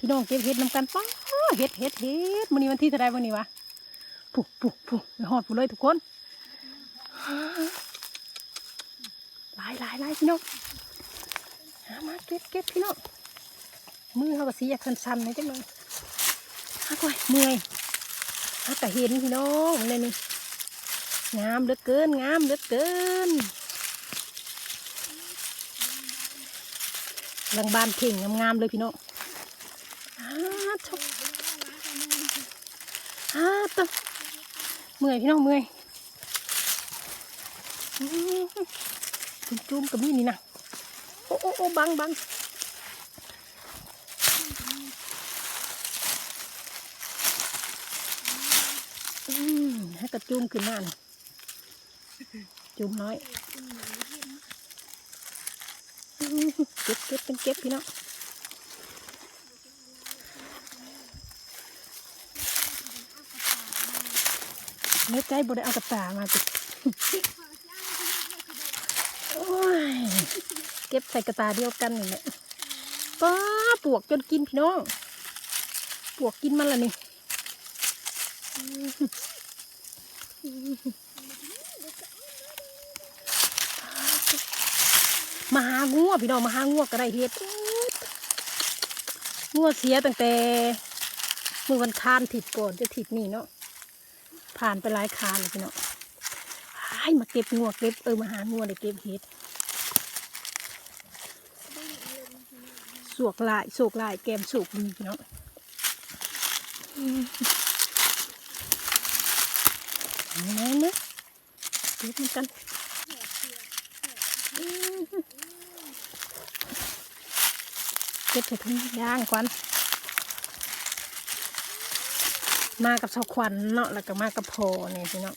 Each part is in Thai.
พี่น้องเก็บเห็ดน้ำกันป้าเห็ดเห็ดเห็ดมื้อนี้วันที่เท่าไรวันนี้วะปุ๊ปุ๊ปุ๊ไปหอดผู้เลยทุกคนหลายหลายหลายพี่น้องหามาเก็บเก็บพี่น้องมือเขาก็สีอยากสั่นๆหน่อยจังเลยฮักไว้เมื่อยฮักแต่เห็นพี่น้องเลยนี่งามเหลือเกินงามเหลือเกินหลังบ้านเข่งงามๆเลยพี่น้อง อ้าชมอ้าตวเมื่อยพี่น้องเมื่อยจุ่มจุ่มกับมีนี่นะโอ้โอ้โอ้บังบังอืมให้กระจุ่มขึ้นมาจุ่มน้อยเก็บเก็บเป็นเก็บพี่น้อง เนื้อใจบได้เอากระตามาจิโอ้ย เก็บใส่กระตาเดียวกันนี่แหละป้าปวกจนกินพี่น้อง ปวกกินมันละนี่มาหางัวพี่น้องมาหางัวก็ได้เฮ็ดงัวเสียตั้งแต่มือวันคานถิดก่อนจะถิดนี่เนาะ ผ่านไปหลายคานเลยพี่น้องไอ้มาเก็บงวเก็บเออมาหางวได้เก็บเห็ดสวกลายสวกลายแกมสุกดีพี่น้องอืมเอาแน่เนอะเก็บมันกันเก็บใส่ถุงย่างก่อน มากับชาวควันเนาะแล้วก็มากับพอเนี่ยพี่เนาะ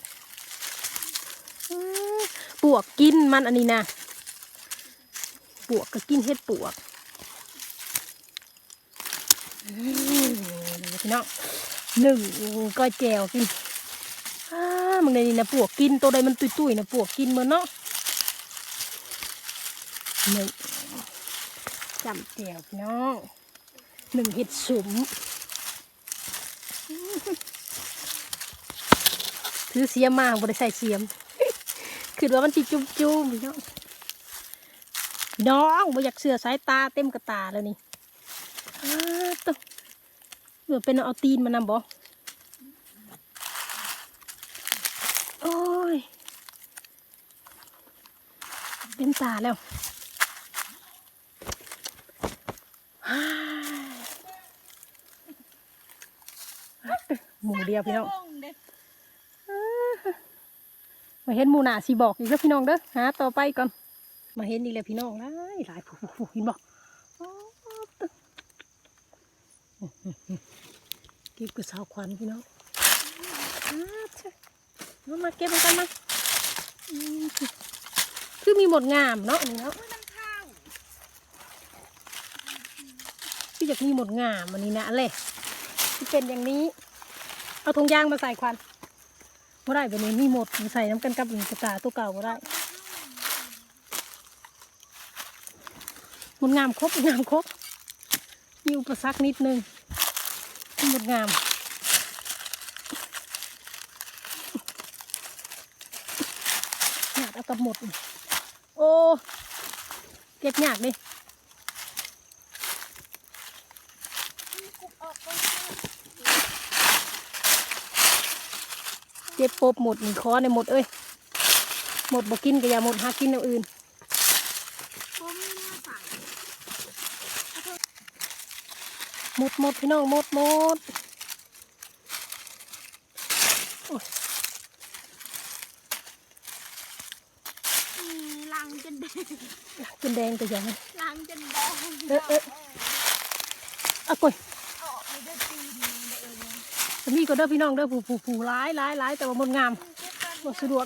ปวกกินมันอันนี้นะปวกก็กินเห็ดปวกอื้อพี่เนาะหนึ่งก้อยแจวกินอ้ามึงในนี่นะปวกกินตัวใดมันตุยๆนะปวกกินมือนเนาะหนึ่งจำแจวพี่น้องหนึ่งเห็ดสุม ถือเสียมมาบ่ได้ใส่เสียม คือว่ามันจิจุ่มจุ่มพี่น้องน้องบ่อยากเสือสายตาเต็มกระตาแล้วนี่อ้าตัวเหมือนเป็นเอาตีนมานำบ่โอ้ยเต็มตาแล้ว หมูเดียวพี่น้องมาเห็นหมูหนาสีบอกอีกแล้วพี่น้องเด้อหาต่อไปก่อนมาเห็นอีกแล้วพี่น้องหลายหลายผู้ผู้ผู้เห็นบอกเก็บกระสาวควันพี่น้องอ้าวเช่เอามาเก็บมันกันมาอืมคือมีหมดงามเนาะนี่เนาะคืออยากมีหมดงามอันนี้นะเลย ที่เป็นอย่างนี้ เอาถุงยางมาใส่ควันบ่ได้แบบนี้มีหมดใส่น้ำกันกับกระตาตัวเก่าบ่ได้หมดงามครบงามครบมีอุปสรรคนิดนึงหมดงามหยาดเอากับหมด โอ้เก็บหยากดิ เก็บปบหมดนี่คอในหมดเอ้ยหมดบ่กินก็อย่าหมดหากินอย่างอื่นหมดหมดพี่น้องหมดหมดโอ้ยลังจนแดงจนแดงแต่ยังลังจนแดงเออเอออะกุย ออกเลยด้วยตีนเอง จะมี ก็เด้อพี่น้องเด้อผู้ผู้ผู้ร้ายร้ายร้ายแต่ว่าหมดงามมันสะดวก